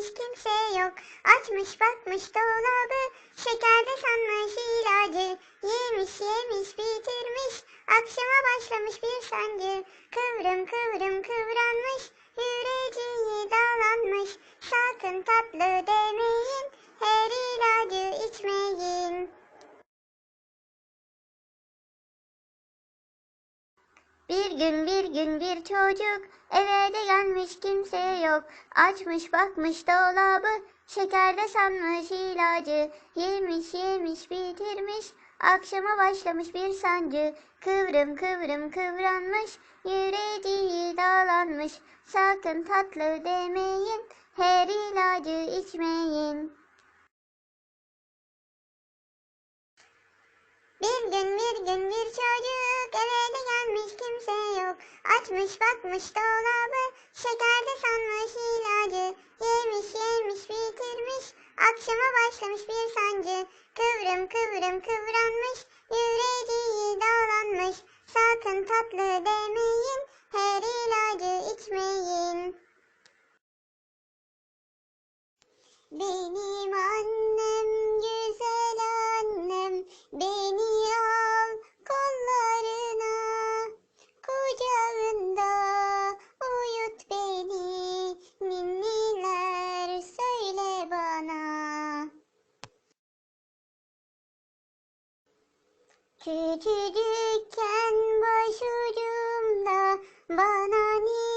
gelmiş kimse yok. Açmış bakmış dolabı şekerde sanmış ilacı. Yemiş yemiş bitirmiş akşama başlamış bir sancı. Kıvrım kıvrım kıvranmış yüreği dağlanmış. Sakın tatlı demeyin her ilacı içmeyin. Bir gün bir gün bir çocuk eve de gelmiş kimse yok. Açmış bakmış dolabı şekerde sanmış ilacı. Yemiş yemiş bitirmiş akşama başlamış bir sancı. Kıvrım kıvrım kıvranmış yüreği dağlanmış. Sakın tatlı demeyin her ilacı içmeyin. Bir gün bir gün bir çocuk eve gelmiş kimse yok. Açmış bakmış dolabı şekerde sanmış ilacı. Yemiş yemiş bitirmiş akşama başlamış bir sancı. Kıvrım kıvrım kıvranmış yüreği dağlanmış. Sakın tatlı demeyin her ilacı içmeyin. Benim annem güzel annem beni al kollarına Küçücükken başucumda bana ninni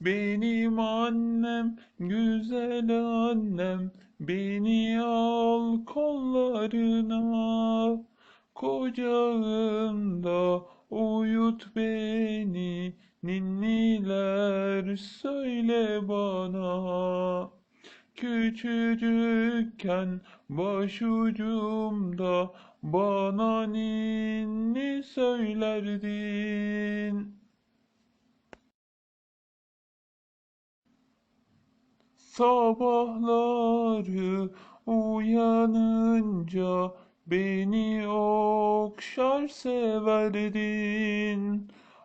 Benim annem, güzel annem, Beni al kollarına, kucağında uyut beni, ninniler söyle bana. Küçücükken başucumda Sabahları uyanınca beni okşar severdin.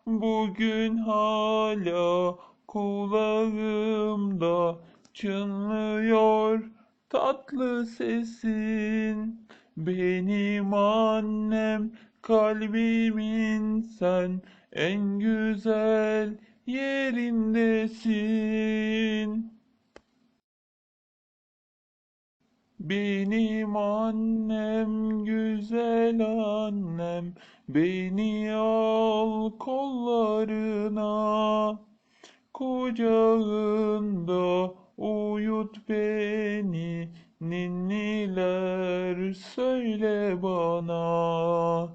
Bugün hala kulağımda çınlıyor tatlı sesin. Benim annem kalbimin sen en güzel yerindesin. Benim annem güzel annem beni al kollarına kucağında uyut beni ninniler söyle bana.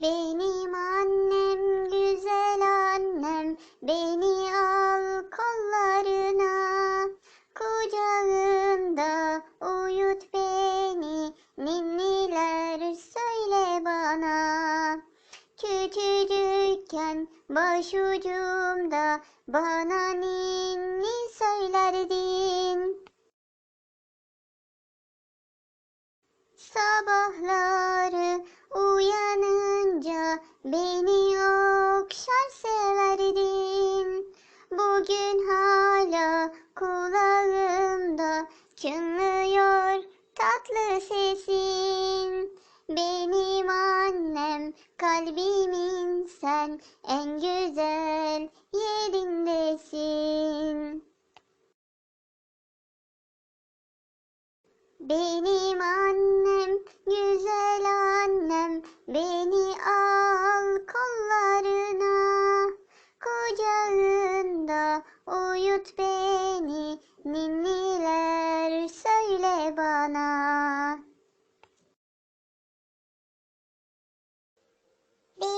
Benim annem güzel annem beni başucumda bana ninni söylerdin Sabahları uyanınca beni okşar severdin. Bugün hala kulağımda çınlıyor tatlı sesin. Benim annem kalbimin sen en güzel yerindesin. Benim annem, güzel annem, beni al kollarına, kucağında uyut beni, ninniler söyle bana.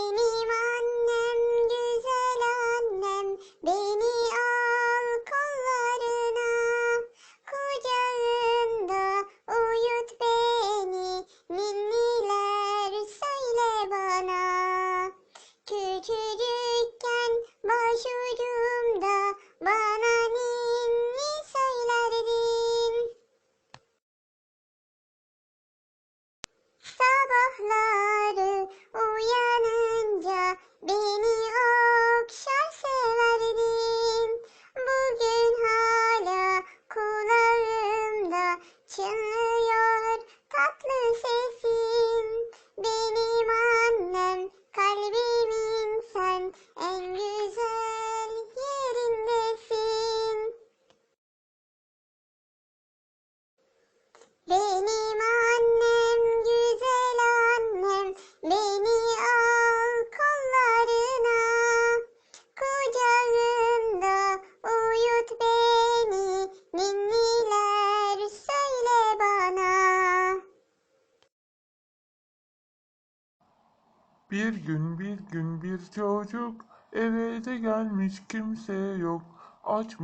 Benim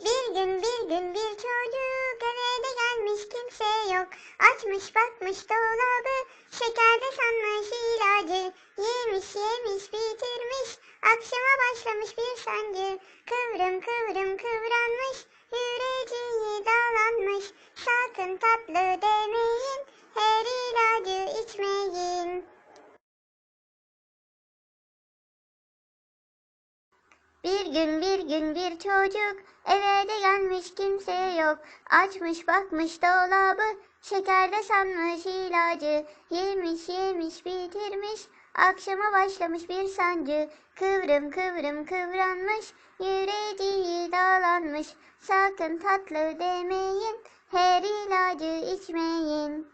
Bir gün bir gün bir çocuk eve de gelmiş kimse yok. Açmış bakmış dolabı, şekerde sanmış ilacı. Yemiş yemiş bitirmiş, akşama başlamış bir sancı. Kıvrım kıvrım kıvranmış, yüreceği dağlanmış. Sakın tatlı demeyin, her ilacı içmeyin. Bir gün bir gün bir çocuk eve de gelmiş kimse yok. Açmış bakmış dolabı şekerde sanmış ilacı. Yemiş yemiş bitirmiş akşama başlamış bir sancı. Kıvrım kıvrım kıvranmış yüreceği dağlanmış. Sakın tatlı demeyin her ilacı içmeyin.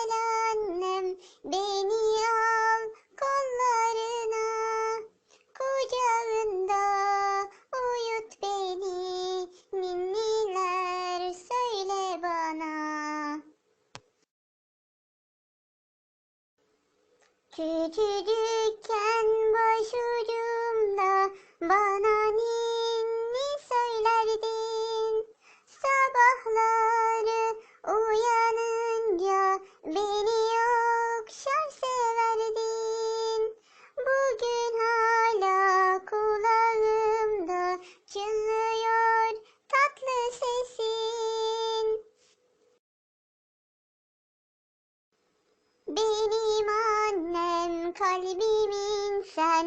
beni al kollarına kucağında uyut beni. Ninniler söyle bana. Küçücükken başucumda bana ninni söylerdin. Sabahları uyanınca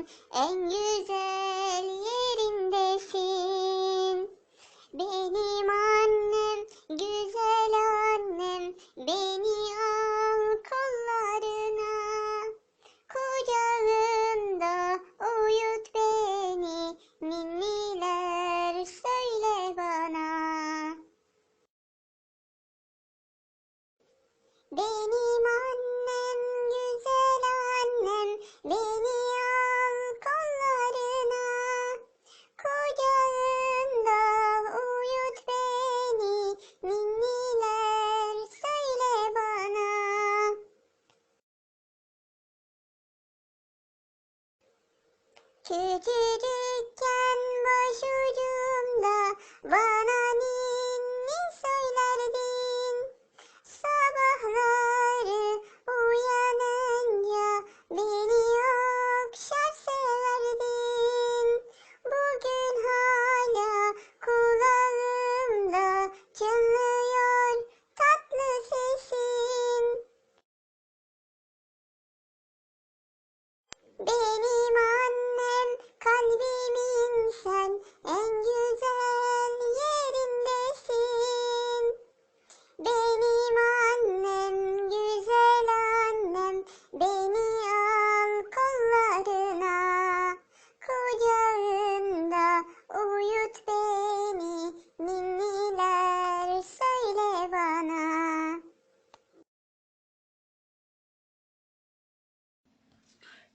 kalbimin Küçücükken başucumda bana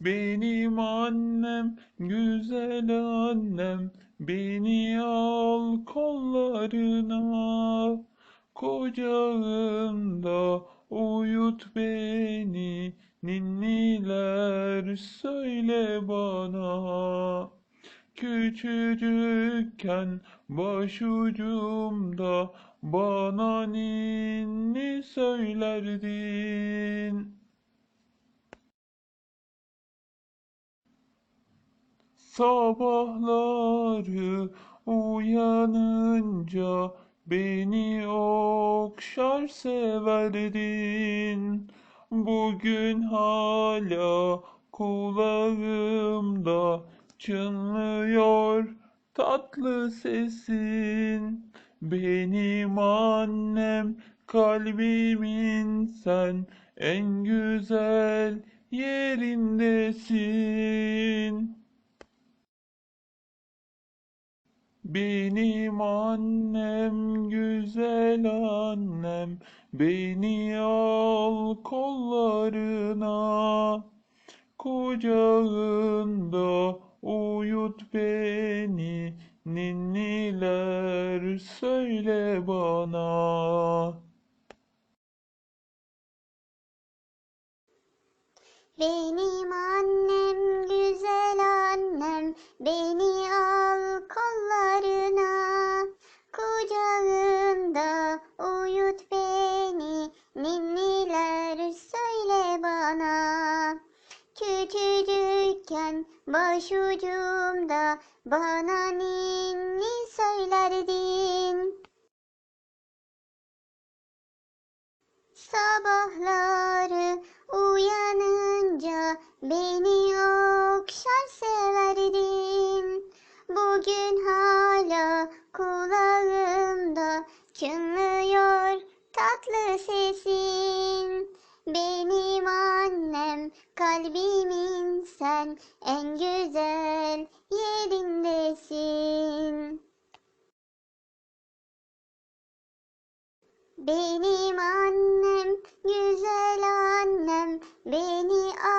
Benim annem, güzel annem, beni al kollarına. Kucağında uyut beni, ninniler söyle bana. Küçücükken başucumda bana ninni söylerdin. Sabahları uyanınca beni okşar severdin. Bugün hala kulağımda çınlıyor tatlı sesin. Benim annem kalbimin sen en güzel yerindesin. Benim annem güzel annem beni al kollarına kucağında uyut beni ninniler söyle bana. Benim annem güzel annem beni al kollarına. Kucağında uyut beni ninniler söyle bana. Küçücükken başucumda bana ninni Benim annem, güzel annem, beni al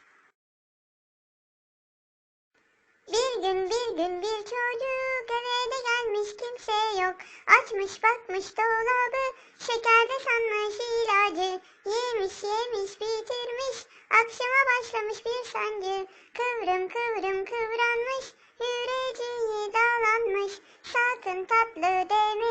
Bir gün bir gün bir çocuk eve de gelmiş kimse yok. Açmış bakmış dolabı şekerde sanmış ilacı. Yemiş yemiş bitirmiş akşama başlamış bir sancı. Kıvrım kıvrım kıvranmış yüreği dağlanmış. Sakın tatlı demeyin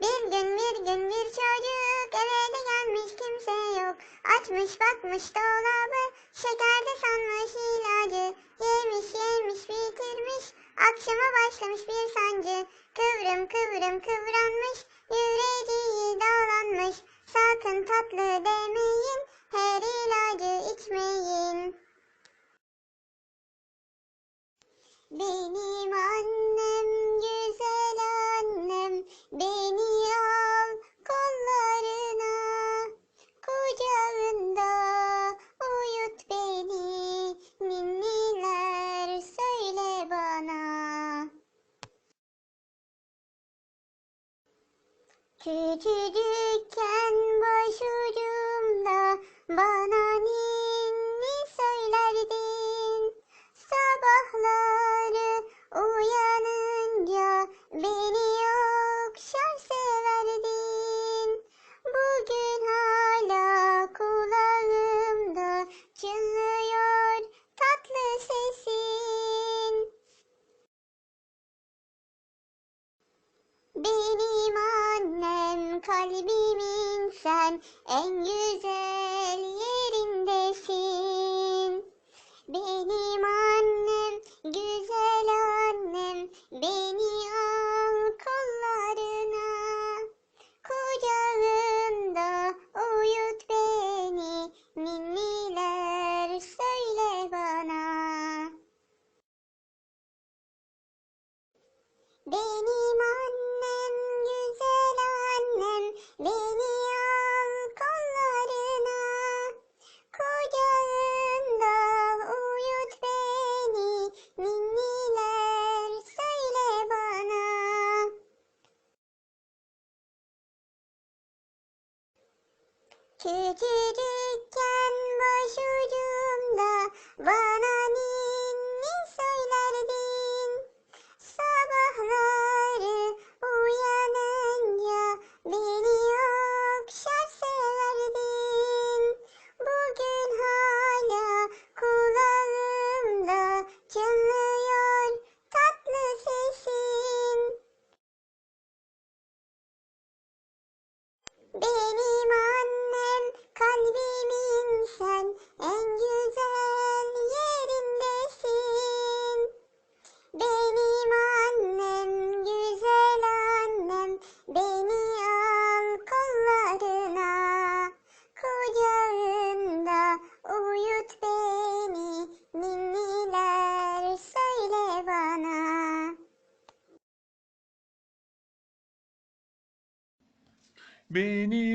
Bir gün bir gün bir çocuk eve de gelmiş kimse yok. Açmış bakmış dolabı şekerde sanmış ilacı. Yemiş yemiş bitirmiş Akşama başlamış bir sancı. Kıvrım kıvrım kıvranmış. Yüreği dağlanmış. Sakın tatlı demeyin. Her ilacı içmeyin. Benim Benim annem kalbimin sen en güzel yerindesin. Benim annem güzel annem beni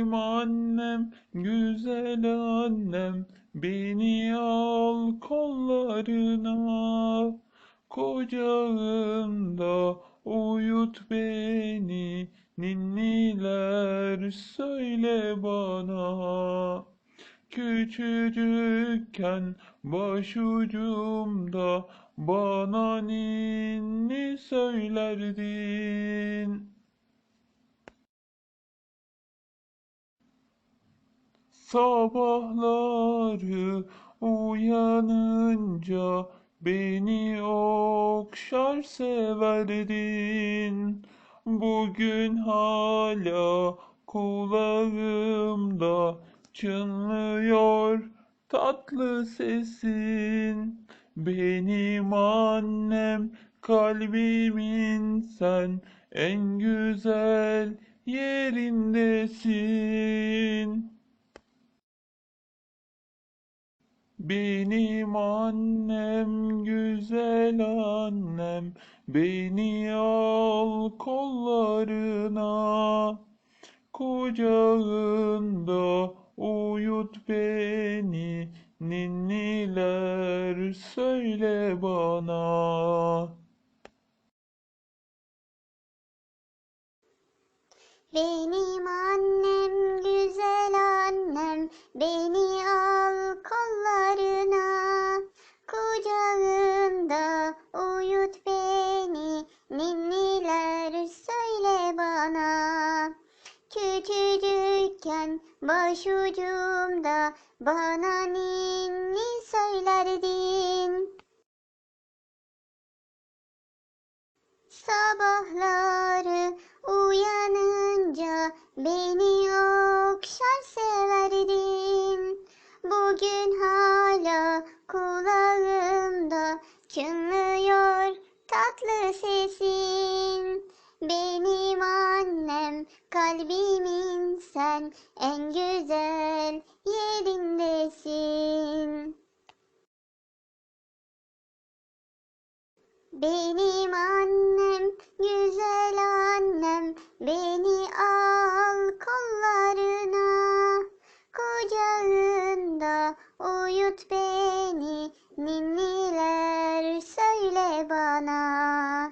Benim annem, güzel annem, beni al kollarına. Kucağında uyut beni, ninniler söyle bana. Küçücükken başucumda bana ninni söylerdin. Sabahları uyanınca beni okşar severdin. Bugün hala kulağımda çınlıyor tatlı sesin. Benim annem kalbimin sen en güzel yerindesin. Benim annem güzel annem beni al kollarına kucağında uyut beni ninniler söyle bana. Benim annem güzel annem beni al kollarına. Kucağında uyut beni ninniler söyle bana. Küçücükken başucumda bana ninni söylerdin. Sabahları uyanınca beni okşar severdin. Bugün hala kulağımda çınlıyor tatlı sesin. Benim annem, kalbimin sen en güzel yerindesin. Benim annem, güzel annem, beni al kollarına. Kucağında uyut beni, ninniler söyle bana.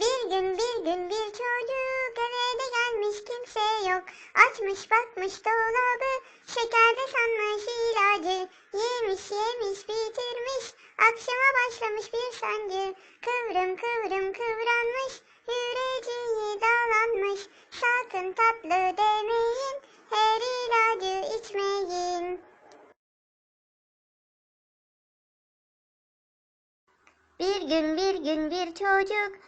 Bir gün bir gün bir çocuk eve de gelmiş kimse yok. Açmış bakmış dolabı şekerde sanmış ilacı. Yemiş yemiş bitirmiş akşama başlamış bir sancı. Kıvrım kıvrım kıvranmış yüreği dağlanmış. Sakın tatlı demeyin her ilacı içmeyin. Bir gün bir gün bir çocuk